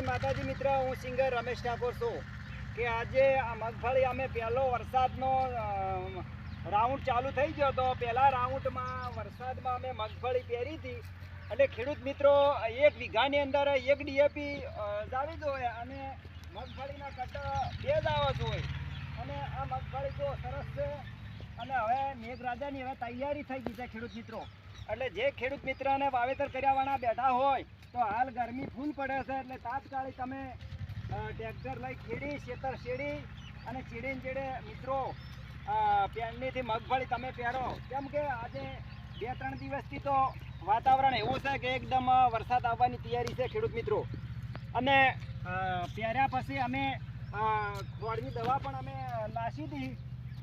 માતાજી મિત્ર, હું સિંગર રમેશ ઠાકોર છું. કે આજે આ મગફળી અમે પહેલો વરસાદનો રાઉન્ડ ચાલુ થઈ ગયો તો પહેલા રાઉન્ડમાં વરસાદમાં અમે મગફળી પહેરી હતી. એટલે ખેડૂત મિત્રો, એક વીઘાની અંદર એક ડીએપી જાવી હોય અને મગફળીના કટ બે જ આવત હોય. અને આ મગફળી તો સરસ છે. અને હવે મેઘરાજાની હવે તૈયારી થઈ ગઈ છે ખેડૂત મિત્રો. એટલે જે ખેડૂત મિત્રને વાવેતર કર્યાવાળા બેઠા હોય, તો હાલ ગરમી ફૂલ પડે છે, એટલે તાત્કાલિક તમે ટ્રેક્ટર લઈ ખેડી, શેતર શેડી અને ચીડીને ચીડે મિત્રો પેરણીથી મગફળી તમે પહેરો. કેમ કે આજે બે ત્રણ દિવસથી તો વાતાવરણ એવું છે કે એકદમ વરસાદ આવવાની તૈયારી છે ખેડૂત મિત્રો. અને પહેર્યા પછી અમે ખોળની દવા પણ અમે નાસી હતી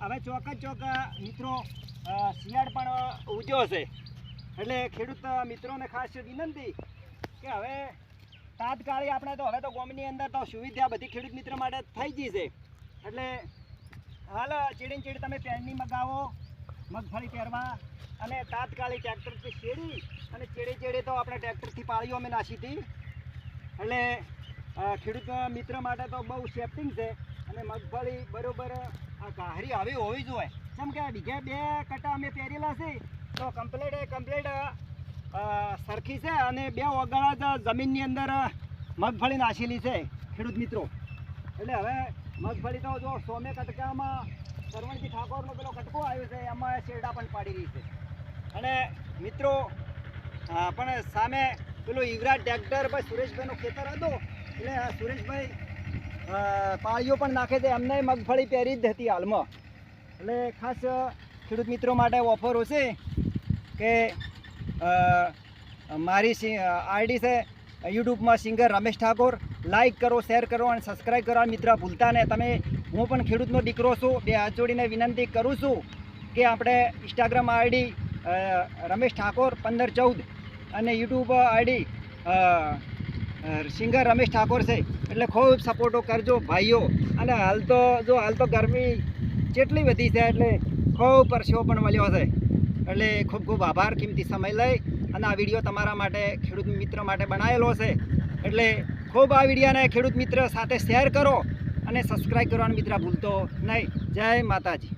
હવે ચોક જ ચોક મિત્રો શિયાળ પણ ઉજ્યો છે. એટલે ખેડૂત મિત્રોને ખાસ વિનંતી કે હવે તાત્કાલિક આપણે તો, હવે તો ગોમની અંદર તો સુવિધા બધી ખેડૂત મિત્ર માટે થઈ ગઈ છે. એટલે હાલ ચીડીને ચીડી તમે પેરની મગાવો, મગફળી પહેરવા અને તાત્કાલિક ટ્રેક્ટરથી શેડી અને ચેડે ચેડે તો આપણે ટ્રેક્ટરથી પાળીઓ અમે નાસી હતી. એટલે ખેડૂત મિત્ર માટે તો બહુ સેફ્ટિંગ છે. અને મગફળી બરોબર, આ કાહરી આવી હોવી જોઈએ. કેમ કે બીજા બે કટા અમે પહેરેલા છે, તો કમ્પ્લેટ કમ્પ્લેટ સરખી છે અને બે ઓગળા જ જમીનની અંદર મગફળી નાખેલી છે, ખેડૂત મિત્રો. એટલે હવે મગફળી તો જો સોમે કટકામાં સરવણજી ઠાકોરનો પેલો કટકો આવ્યો છે, એમાં શેરડા પણ પાડી રહી છે. અને મિત્રો પણ સામે પેલું યુવરાજ ટ્રેક્ટર ભાઈ સુરેશભાઈનું ખેતર હતું, એટલે સુરેશભાઈ પાળીઓ પણ નાખે છે. એમને મગફળી પહેરી જ હતી હાલમાં. એટલે ખાસ ખેડૂત મિત્રો માટે ઓફરો હશે કે મારી આઈડી છે, યુટ્યુબમાં સિંગર રમેશ ઠાકોર. લાઈક કરો શેર કરો અને સબસ્ક્રાઈબ કરો. મિત્ર ભૂલતા ને, તમે, હું પણ ખેડૂતનો દીકરો છું. બે હાથ જોડીને વિનંતી કરું છું કે આપણે ઇન્સ્ટાગ્રામ આઈડી રમેશ ઠાકોર પંદર ચૌદ અને YouTube ID singer Ramesh Thakor છે. એટલે ખૂબ સપોર્ટો કરજો ભાઈઓ. અને હાલ તો, જો હાલ તો ગરમી જેટલી વધી છે, એટલે ખૂબ પરસેવો પણ મળ્યો છે. એટલે ખૂબ ખૂબ આભાર, કિંમતી સમય લઈ. અને આ વીડિયો તમારા માટે, ખેડૂત મિત્ર માટે બનાવેલો છે. એટલે ખૂબ આ વિડીયોને ખેડૂત મિત્ર સાથે શેર કરો અને સબસ્ક્રાઈબ કરવાનું મિત્ર ભૂલતો નહીં. જય માતાજી.